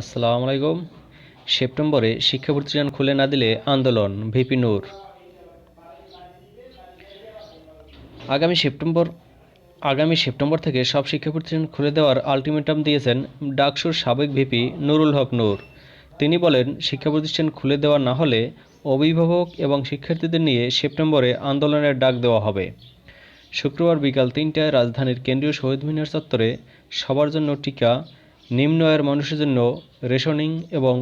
আসসালামু আলাইকুম। সেপ্টেম্বরে শিক্ষা প্রতিষ্ঠান খুলে না দিলে আন্দোলন, ভিপি নূর। আগামী সেপ্টেম্বর আগামী সেপ্টেম্বর থেকে সব শিক্ষা প্রতিষ্ঠান খুলে দেওয়ার আলটিমেটাম দিয়েছেন ডাকসুর সাবেক ভিপি নুরুল হক নূর। তিনি বলেন শিক্ষা প্রতিষ্ঠান খুলে দেওয়া না হলে অভিভাবক এবং শিক্ষার্থীদের নিয়ে সেপ্টেম্বরে আন্দোলনের ডাক দেওয়া হবে। শুক্রবার বিকাল তিনটায় রাজধানীর কেন্দ্রীয় শহীদ মিনার চত্বরে সবার জন্য টিকা নিম্ন আয়ের মানুষের জন্য রেশনিং এবং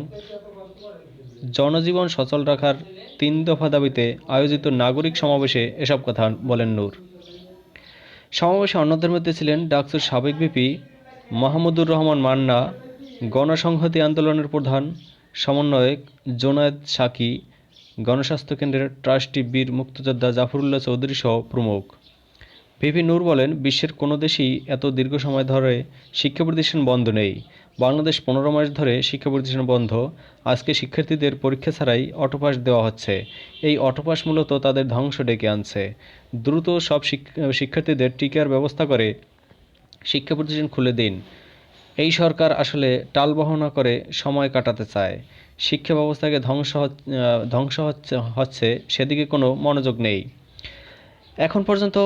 জনজীবন সচল রাখার তিন দফা দাবিতে আয়োজিত নাগরিক সমাবেশে এসব কথা বলেন নূর। সমাবেশে অন্যদের মধ্যে ছিলেন ডাকসুর সাবেক বিপি মাহমুদুর রহমান মান্না, গণসংহতি আন্দোলনের প্রধান সমন্বয়ক জোনায়েদ সাকি, গণস্বাস্থ্য কেন্দ্রের ট্রাস্টি বীর মুক্তিযোদ্ধা জাফরুল্লাহ চৌধুরী সহ প্রমুখ। ভিপি নূর বলেন, বিশ্বের কোনো দেশেই এত দীর্ঘ সময় ধরে শিক্ষা প্রতিষ্ঠান বন্ধ নেই। বাংলাদেশ পনেরো মাস ধরে শিক্ষা প্রতিষ্ঠান বন্ধ। আজকে শিক্ষার্থীদের পরীক্ষা ছাড়াই অটোপাস দেওয়া হচ্ছে। এই অটোপাস মূলত তাদের ধ্বংস ডেকে আনছে। দ্রুত সব শিক- শিক্ষার্থীদের টিকার ব্যবস্থা করে শিক্ষা প্রতিষ্ঠান খুলে দিন। এই সরকার আসলে টালবাহনা করে সময় কাটাতে চায়। শিক্ষা ব্যবস্থাকে ধ্বংস ধ্বংস হচ্ছে হচ্ছে সেদিকে কোনো মনোযোগ নেই। এখন পর্যন্ত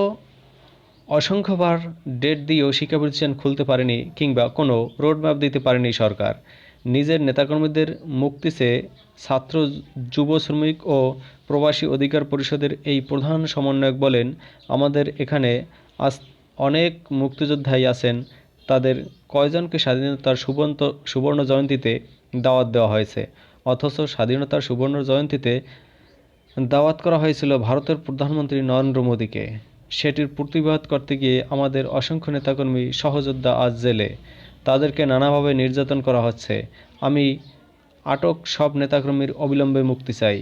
অসংখ্যবার ডেট দিয়েও শিক্ষা প্রতিষ্ঠান খুলতে পারেনি কিংবা কোনো রোডম্যাপ দিতে পারেনি সরকার। নিজের নেতাকর্মীদের মুক্তি চেয়ে ছাত্র, যুব শ্রমিক ও প্রবাসী অধিকার পরিষদের এই প্রধান সমন্বয়ক বলেন, আমাদের এখানে আজ অনেক মুক্তিযোদ্ধাই আছেন। তাদের কয়জনকে স্বাধীনতার সুবন্ত, সুবর্ণ জয়ন্তীতে দাওয়াত দেওয়া হয়েছে? অথচ স্বাধীনতার সুবর্ণ জয়ন্তীতে দাওয়াত করা হয়েছিল ভারতের প্রধানমন্ত্রী নরেন্দ্র মোদীকে। সেটির প্রতিবাদ করতে গিয়ে আমাদের অসংখ্য নেতাকর্মী সহযোদ্ধা আজ জেলে। তাদেরকে নানাভাবে নির্যাতন করা হচ্ছে। আমি আটক সব নেতাকর্মীর অবিলম্বে মুক্তি চাই।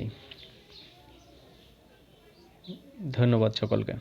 ধন্যবাদ সকলকে।